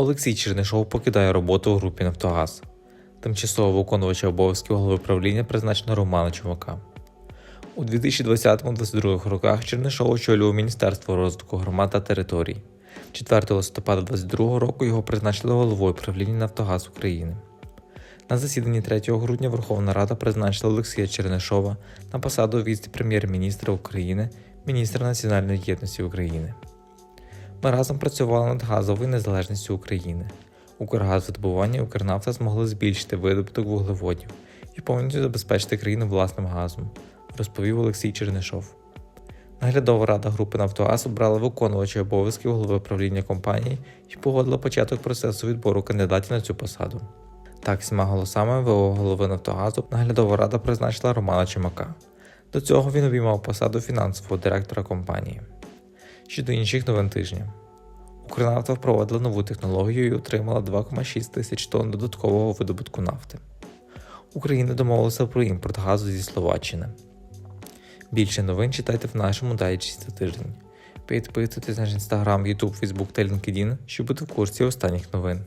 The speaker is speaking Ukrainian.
Олексій Чернишов покидає роботу у групі Нафтогаз. Тимчасово виконувача обов'язків голови правління призначено Романа Чумака. У 2020-2022 роках Чернишов очолював Міністерство розвитку громад та територій. 4 листопада 2022 року його призначили головою правління Нафтогаз України. На засіданні 3 грудня Верховна Рада призначила Олексія Чернишова на посаду віце-прем'єр-міністра України, міністра національної єдності України. Ми разом працювали над газовою незалежністю України. Укргазвидобування і Укрнафта змогли збільшити видобуток вуглеводів і повністю забезпечити країну власним газом, розповів Олексій Чернишов. Наглядова рада групи Нафтогаз обрала виконувача обов'язків голови правління компанії і погодила початок процесу відбору кандидатів на цю посаду. Так, всіма голосами ВО голови Нафтогазу наглядова рада призначила Романа Чумака. До цього він обіймав посаду фінансового директора компанії. Щодо інших новин тижня. Укрнафта впровадила нову технологію і отримала 2,6 тисяч тонн додаткового видобутку нафти. Україна домовилася про імпорт газу зі Словаччини. Більше новин читайте в нашому дайджесті тиждень. Підписуйтесь на наш інстаграм, Ютуб, Фейсбук та LinkedIn, щоб бути в курсі останніх новин.